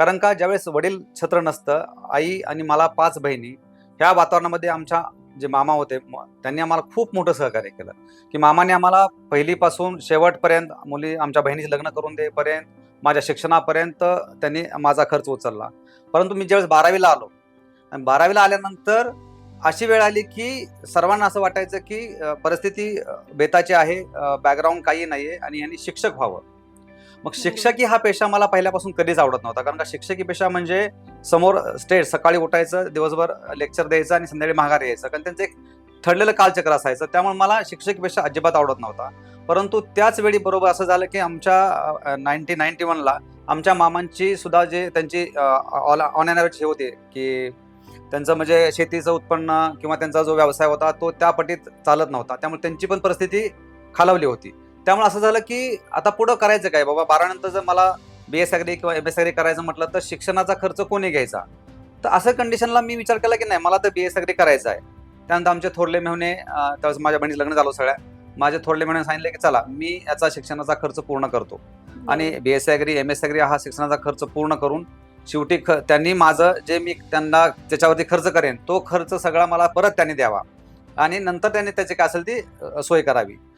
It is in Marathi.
कारण का ज्यावेळेस वडील छत्र नसतं आई आणि मला पाच बहिणी ह्या वातावरणामध्ये आमच्या जे मामा होते त्यांनी आम्हाला खूप मोठं सहकार्य केलं. की मामाने आम्हाला पहिलीपासून शेवटपर्यंत मुली आमच्या बहिणीचे लग्न करून देईपर्यंत माझ्या शिक्षणापर्यंत त्यांनी माझा खर्च उचलला. परंतु मी ज्यावेळेस बारावीला आलो आणि बारावीला आल्यानंतर अशी वेळ आली की सर्वांना असं वाटायचं की परिस्थिती बेताची आहे बॅकग्राऊंड काही नाही आहे आणि यांनी शिक्षक व्हावं. मग शिक्षकी हा पेशा मला पहिल्यापासून कधीच आवडत नव्हता. कारण का शिक्षकी पेशा म्हणजे समोर स्टेज सकाळी उठायचं दिवसभर लेक्चर द्यायचं आणि संध्याकाळी माघार यायचं. कारण त्यांचं एक ठरलेलं कालचक्र असायचं. त्यामुळे मला शिक्षकी पेशा अजिबात आवडत नव्हता. परंतु त्याच वेळी बरोबर असं झालं की आमच्या नाईन्टी नाईन्टी वनला आमच्या मामांची सुद्धा जे त्यांची ऑन ॲव्हरेज हे होते की त्यांचं म्हणजे शेतीचं उत्पन्न किंवा त्यांचा जो व्यवसाय होता तो त्या पटीत चालत नव्हता. त्यामुळे त्यांची पण परिस्थिती खालावली होती. त्यामुळे असं झालं की आता पुढं करायचं काय? बाबा बारानंतर जर मला बी एस ॲग्री किंवा एम एस ॲग्री करायचं म्हटलं तर शिक्षणाचा खर्च कोणी घ्यायचा? तर असं कंडिशनला मी विचार केला की नाही मला तर बी एस ॲग्री करायचं आहे. त्यानंतर आमचे थोरले मेहने त्यावेळेस माझ्या बहिणीचं लग्न झालं सगळ्या. माझे थोरले मेहने सांगितले की चला मी याचा शिक्षणाचा खर्च पूर्ण करतो. आणि B S agri M S agri हा शिक्षणाचा खर्च पूर्ण करून शेवटी ख त्यांनी माझं जे मी त्यांना त्याच्यावरती खर्च करेन तो खर्च सगळा मला परत त्यांनी द्यावा. आणि नंतर त्यांनी त्याची काय असेल ती सोय करावी.